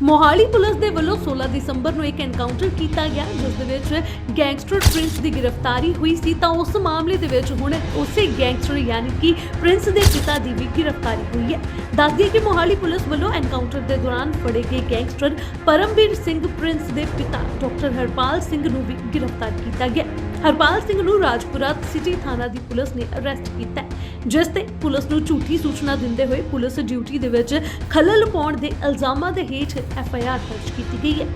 Mohali police ਦੇ ਵੱਲੋਂ 16 ਦਸੰਬਰ ਨੂੰ ਇੱਕ ਐਨਕਾਊਂਟਰ ਕੀਤਾ ਗਿਆ, ਜਿਸ ਦੇ ਵਿੱਚ ਗੈਂਗਸਟਰ ਪ੍ਰਿੰਸ ਦੀ ਗ੍ਰਿਫਤਾਰੀ ਹੋਈ ਸੀ। ਤਾਂ ਉਸ ਮਾਮਲੇ ਦੇ ਵਿੱਚ ਹੁਣ ਉਸੇ ਗੈਂਗਸਟਰ ਯਾਨੀ ਕਿ ਪ੍ਰਿੰਸ ਦੇ ਪਿਤਾ ਦੀ ਵੀ ਗ੍ਰਿਫਤਾਰੀ ਹੋਈ ਹੈ। ਦੱਸ ਦਈਏ ਕਿ ਮੋਹਾਲੀ ਪੁਲਿਸ ਵੱਲੋਂ ਐਨਕਾਊਂਟਰ ਦੇ ਦੌਰਾਨ ਫੜੇ ਗਏ ਗੈਂਗਸਟਰ ਪਰਮਵੀਰ ਸਿੰਘ ਪ੍ਰਿੰਸ ਦੇ ਪਿਤਾ, ਡਾਕਟਰ ਹਰਪਾਲ ਸਿੰਘ ਨੂੰ ਵੀ ਗ੍ਰਿਫਤਾਰ ਕੀਤਾ ਗਿਆ। ਹਰਪਾਲ ਸਿੰਘ ਨੂੰ ਰਾਜਪੁਰਾ ਸਿਟੀ ਥਾਣਾ ਦੀ ਪੁਲਿਸ ਨੇ ਅਰੈਸਟ ਕੀਤਾ ਜਿਸ ਤੇ ਪੁਲਿਸ ਨੂੰ ਝੂਠੀ ਸੂਚਨਾ ਦਿੰਦੇ ਹੋਏ ਪੁਲਿਸ ਡਿਊਟੀ ਦੇ ਵਿੱਚ ਖਲਲ ਪਾਉਣ ਦੇ ਇਲਜ਼ਾਮਾਂ ਦੇ ਹੇਠ ਐਫ ਆਈ ਆਰ ਦਰਜ ਕੀਤੀ ਗਈ ਹੈ।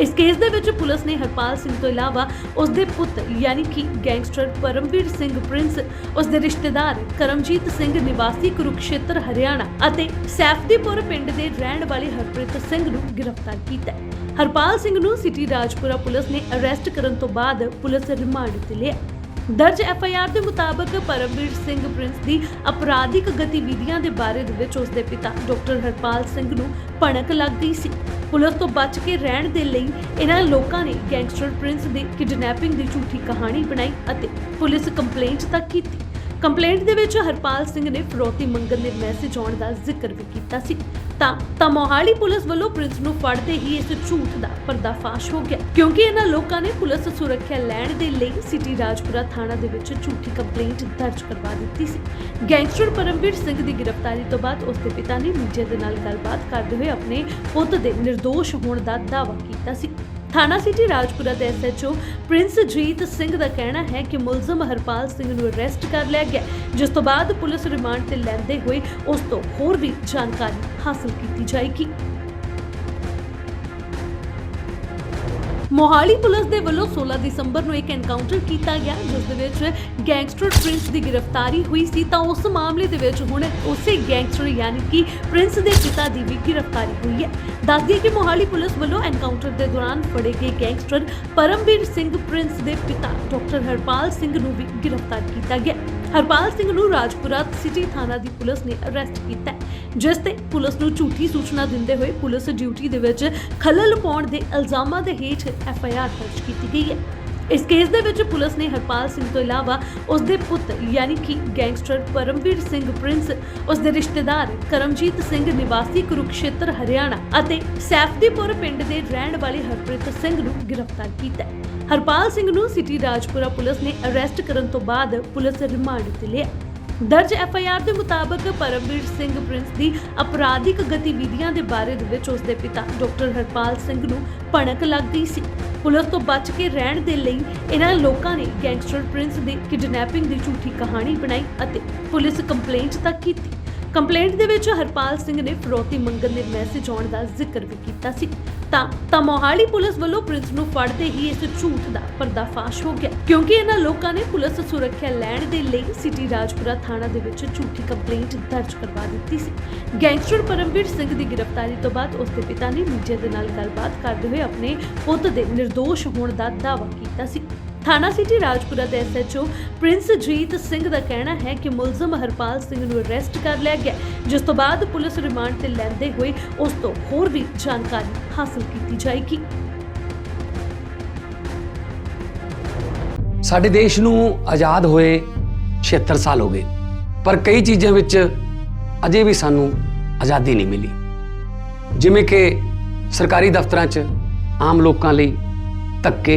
ਇਸ ਕੇਸ ਦੇ ਵਿੱਚ ਪੁਲਿਸ ਨੇ ਹਰਪਾਲ ਸਿੰਘ ਤੋਂ ਇਲਾਵਾ ਉਸ ਦੇ ਪੁੱਤ ਯਾਨੀ ਕਿ ਗੈਂਗਸਟਰ ਪਰਮਵੀਰ ਸਿੰਘ ਪ੍ਰਿੰਸ, ਉਸ ਦੇ ਰਿਸ਼ਤੇਦਾਰ ਕਰਮਜੀਤ ਸਿੰਘ ਨਿਵਾਸੀ ਕੁਰੂਕਸ਼ੇਤਰ ਹਰਿਆਣਾ ਅਤੇ ਸੈਫਦੀਪੁਰ ਪਿੰਡ ਦੇ ਰਹਿਣ ਵਾਲੇ ਹਰਪ੍ਰੀਤ ਸਿੰਘ ਨੂੰ ਗ੍ਰਿਫਤਾਰ ਕੀਤਾ ਹੈ। ਹਰਪਾਲ ਸਿੰਘ ਨੂੰ ਸਿਟੀ ਰਾਜਪੁਰਾ ਪੁਲਿਸ ਨੇ ਅਰੈਸਟ ਕਰਨ ਤੋਂ ਬਾਅਦ ਪੁਲਿਸ ਰਿਮਾਂਡ ਤੇ ਲਿਆ। ਦਰਜ ਐਫ ਆਈ ਆਰ ਦੇ ਮੁਤਾਬਕ ਪਰਮਵੀਰ ਸਿੰਘ ਪ੍ਰਿੰਸ ਦੀ ਅਪਰਾਧਿਕ ਗਤੀਵਿਧੀਆਂ ਦੇ ਬਾਰੇ ਦੇ ਵਿੱਚ ਉਸ ਦੇ ਪਿਤਾ ਡਾਕਟਰ ਹਰਪਾਲ ਸਿੰਘ ਨੂੰ ਭਣਕ ਲੱਗ ਗਈ ਸੀ। ਪੁਲਿਸ ਤੋਂ ਬਚ ਕੇ ਰਹਿਣ ਦੇ ਲਈ ਇਹਨਾਂ ਲੋਕਾਂ ਨੇ ਗੈਂਗਸਟਰ ਪ੍ਰਿੰਸ ਦੀ ਕਿਡਨੈਪਿੰਗ ਦੀ ਝੂਠੀ ਕਹਾਣੀ ਬਣਾਈ ਅਤੇ ਪੁਲਿਸ ਕੰਪਲੇਂਟ ਤੱਕ ਕੀਤੀ। ਕੰਪਲੇਂਟ ਦੇ ਵਿੱਚ ਹਰਪਾਲ ਸਿੰਘ ਨੇ ਫਰੋਤੀ ਮੰਗਣ ਦੇ ਮੈਸੇਜ ਆਉਣ ਦਾ ਜ਼ਿਕਰ ਵੀ ਕੀਤਾ ਸੀ। ਤਾਂ ਤਾਂ ਮੋਹਾਲੀ ਪੁਲਿਸ ਵੱਲੋਂ ਪ੍ਰਿੰਸ ਨੂੰ ਫੜਦੇ ਹੀ ਇਸ ਝੂਠ ਦਾ ਪਰਦਾਫਾਸ਼ ਹੋ ਗਿਆ। ਕਿਉਂਕਿ ਇਹਨਾਂ ਲੋਕਾਂ ਨੇ ਪੁਲਿਸ ਸੁਰੱਖਿਆ ਲੈਣ ਦੇ ਲਈ ਸਿਟੀ ਰਾਜਪੁਰਾ ਥਾਣਾ ਦੇ ਵਿੱਚ ਝੂਠੀ ਕੰਪਲੇਂਟ ਦਰਜ ਕਰਵਾ ਦਿੱਤੀ ਸੀ। ਗੈਂਗਸਟਰ ਪਰਮਵੀਰ ਸਿੰਘ ਦੀ ਗ੍ਰਿਫਤਾਰੀ ਤੋਂ ਬਾਅਦ ਉਸ ਦੇ ਪਿਤਾ ਨੇ ਮੀਡੀਆ ਦੇ ਨਾਲ ਗੱਲਬਾਤ ਕਰਦੇ ਹੋਏ ਆਪਣੇ ਪੁੱਤ ਦੇ ਨਿਰਦੋਸ਼ ਹੋਣ ਦਾ ਦਾਅਵਾ ਕੀਤਾ ਸੀ। ਥਾਣਾ ਸਿਟੀ ਰਾਜਪੁਰਾ ਦੇ ਐਸਐਚਓ ਪ੍ਰਿੰਸ ਜੀਤ ਸਿੰਘ ਦਾ ਕਹਿਣਾ ਹੈ ਕਿ ਮੁਲਜ਼ਮ ਹਰਪਾਲ ਸਿੰਘ ਨੂੰ ਅਰੈਸਟ ਕਰ ਲਿਆ ਗਿਆ। ਜਿਸ ਤੋਂ ਬਾਅਦ ਪੁਲਿਸ ਰਿਮਾਂਡ ਤੇ ਲੈਂਦੇ ਹੋਏ ਉਸ ਤੋਂ ਹੋਰ ਵੀ ਜਾਣਕਾਰੀ ਹਾਸਲ ਕੀਤੀ ਜਾਏਗੀ। ਮੋਹਾਲੀ ਪੁਲਿਸ ਦੇ ਵੱਲੋਂ 16 ਦਸੰਬਰ ਨੂੰ ਇੱਕ ਐਨਕਾਊਂਟਰ ਕੀਤਾ ਗਿਆ, ਜਿਸ ਦੇ ਵਿੱਚ ਗੈਂਗਸਟਰ ਪ੍ਰਿੰਸ ਦੀ ਗ੍ਰਿਫਤਾਰੀ ਹੋਈ ਸੀ। ਤਾਂ ਉਸ ਮਾਮਲੇ ਦੇ ਵਿੱਚ ਹੁਣ ਉਸੇ ਗੈਂਗਸਟਰ ਯਾਨੀ ਕਿ ਪ੍ਰਿੰਸ ਦੇ ਪਿਤਾ ਦੀ ਵੀ ਗ੍ਰਿਫਤਾਰੀ ਹੋਈ ਹੈ। ਦੱਸ ਦਈਏ ਕਿ ਮੋਹਾਲੀ ਪੁਲਿਸ ਵੱਲੋਂ ਐਨਕਾਊਂਟਰ ਦੇ ਦੌਰਾਨ ਫੜੇ ਗਏ ਗੈਂਗਸਟਰ ਪਰਮਵੀਰ ਸਿੰਘ ਪ੍ਰਿੰਸ ਦੇ ਪਿਤਾ, ਡਾਕਟਰ ਹਰਪਾਲ ਸਿੰਘ ਨੂੰ ਵੀ ਗ੍ਰਿਫਤਾਰ ਕੀਤਾ ਗਿਆ। ਹਰਪਾਲ ਸਿੰਘ ਨੂੰ ਰਾਜਪੁਰਾ ਸਿਟੀ ਥਾਣਾ ਦੀ ਪੁਲਿਸ ਨੇ ਅਰੈਸਟ ਕੀਤਾ ਜਿਸ ਤੇ ਪੁਲਿਸ ਨੂੰ ਝੂਠੀ ਸੂਚਨਾ ਦਿੰਦੇ ਹੋਏ ਪੁਲਿਸ ਡਿਊਟੀ ਦੇ ਵਿੱਚ ਖਲਲ ਪਾਉਣ ਦੇ ਇਲਜ਼ਾਮਾਂ ਦੇ ਹੇਠ ਐਫ ਆਈ ਆਰ ਦਰਜ ਕੀਤੀ ਗਈ ਹੈ। ਇਸ ਕੇਸ ਦੇ ਵਿੱਚ ਪੁਲਿਸ ਨੇ ਹਰਪਾਲ ਸਿੰਘ ਤੋਂ ਇਲਾਵਾ ਉਸ ਦੇ ਪੁੱਤ ਯਾਨੀ ਕਿ ਗੈਂਗਸਟਰ ਪਰਮਵੀਰ ਸਿੰਘ ਪ੍ਰਿੰਸ, ਉਸ ਦੇ ਰਿਸ਼ਤੇਦਾਰ ਕਰਮਜੀਤ ਸਿੰਘ ਨਿਵਾਸੀ ਕੁਰੂਕਸ਼ੇਤਰ ਹਰਿਆਣਾ ਅਤੇ ਸੈਫਦੀਪੁਰ ਪਿੰਡ ਦੇ ਰਹਿਣ ਵਾਲੇ ਹਰਪ੍ਰੀਤ ਸਿੰਘ ਨੂੰ ਗ੍ਰਿਫਤਾਰ ਕੀਤਾ ਹੈ। ਹਰਪਾਲ ਸਿੰਘ ਨੂੰ ਸਿਟੀ ਰਾਜਪੁਰਾ ਪੁਲਿਸ ਨੇ ਅਰੈਸਟ ਕਰਨ ਤੋਂ ਬਾਅਦ ਪੁਲਿਸ ਰਿਮਾਂਡ ਤੇ ਲਿਆ। ਦਰਜ ਐਫ ਆਈ ਆਰ ਦੇ ਮੁਤਾਬਕ ਪਰਮਵੀਰ ਸਿੰਘ ਪ੍ਰਿੰਸ ਦੀ ਅਪਰਾਧਿਕ ਗਤੀਵਿਧੀਆਂ ਦੇ ਬਾਰੇ ਦੇ ਵਿੱਚ ਉਸ ਦੇ ਪਿਤਾ ਡਾਕਟਰ ਹਰਪਾਲ ਸਿੰਘ ਨੂੰ ਭਣਕ ਲੱਗ ਗਈ ਸੀ। ਪੁਲਿਸ ਤੋਂ ਬਚ ਕੇ ਰਹਿਣ ਦੇ ਲਈ ਇਹਨਾਂ ਲੋਕਾਂ ਨੇ ਗੈਂਗਸਟਰ ਪ੍ਰਿੰਸ ਦੀ ਕਿਡਨੈਪਿੰਗ ਦੀ ਝੂਠੀ ਕਹਾਣੀ ਬਣਾਈ ਅਤੇ ਪੁਲਿਸ ਕੰਪਲੇਂਟ ਤੱਕ ਕੀਤੀ। ਕੰਪਲੇਂਟ ਦੇ ਵਿੱਚ ਹਰਪਾਲ ਸਿੰਘ ਨੇ ਫਰੋਤੀ ਮੰਗਣ ਦੇ ਮੈਸੇਜ ਆਉਣ ਦਾ ਜ਼ਿਕਰ ਵੀ ਕੀਤਾ ਸੀ। ਤਾਂ ਤਾਂ ਮੋਹਾਲੀ ਪੁਲਿਸ ਵੱਲੋਂ ਪ੍ਰਿੰਸ ਨੂੰ ਫੜਦੇ ਹੀ ਇਸ ਝੂਠ ਦਾ ਪਰਦਾਫਾਸ਼ ਹੋ ਗਿਆ। ਕਿਉਂਕਿ ਇਹਨਾਂ ਲੋਕਾਂ ਨੇ ਪੁਲਿਸ ਸੁਰੱਖਿਆ ਲੈਣ ਦੇ ਲਈ ਸਿਟੀ ਰਾਜਪੁਰਾ ਥਾਣਾ ਦੇ ਵਿੱਚ ਝੂਠੀ ਕੰਪਲੇਂਟ ਦਰਜ ਕਰਵਾ ਦਿੱਤੀ ਸੀ। ਗੈਂਗਸਟਰ ਪਰਮਵੀਰ ਸਿੰਘ ਦੀ ਗ੍ਰਿਫਤਾਰੀ ਤੋਂ ਬਾਅਦ ਉਸ ਦੇ ਪਿਤਾ ਨੇ ਮੀਡੀਆ ਦੇ ਨਾਲ ਗੱਲਬਾਤ ਕਰਦੇ ਹੋਏ ਆਪਣੇ ਪੁੱਤ ਦੇ ਨਿਰਦੋਸ਼ ਹੋਣ ਦਾ ਦਾਅਵਾ ਕੀਤਾ ਸੀ। ਥਾਣਾ ਸਿਟੀ ਰਾਜਪੁਰਾ ਦੇ ਐਸਐਚਓ ਪ੍ਰਿੰਸ ਜੀਤ ਸਿੰਘ ਦਾ ਕਹਿਣਾ ਹੈ ਕਿ ਮੁਲਜ਼ਮ ਹਰਪਾਲ ਸਿੰਘ ਨੂੰ ਅਰੈਸਟ ਕਰ ਲਿਆ ਗਿਆ। ਜਿਸ ਤੋਂ ਬਾਅਦ ਪੁਲਿਸ ਰਿਮਾਂਡ ਤੇ ਲੈਂਦੇ ਹੋਏ ਉਸ ਤੋਂ ਹੋਰ ਵੀ ਜਾਣਕਾਰੀ ਹਾਸਲ ਕੀਤੀ ਜਾਏਗੀ। ਸਾਡੇ ਦੇਸ਼ ਨੂੰ ਆਜ਼ਾਦ ਹੋਏ 76 ਸਾਲ ਹੋ ਗਏ, ਪਰ ਕਈ ਚੀਜ਼ਾਂ ਵਿੱਚ ਅਜੇ ਵੀ ਸਾਨੂੰ ਆਜ਼ਾਦੀ ਨਹੀਂ ਮਿਲੀ। ਜਿਵੇਂ ਕਿ ਸਰਕਾਰੀ ਦਫ਼ਤਰਾਂ 'ਚ ਆਮ ਲੋਕਾਂ ਲਈ ਧੱਕੇ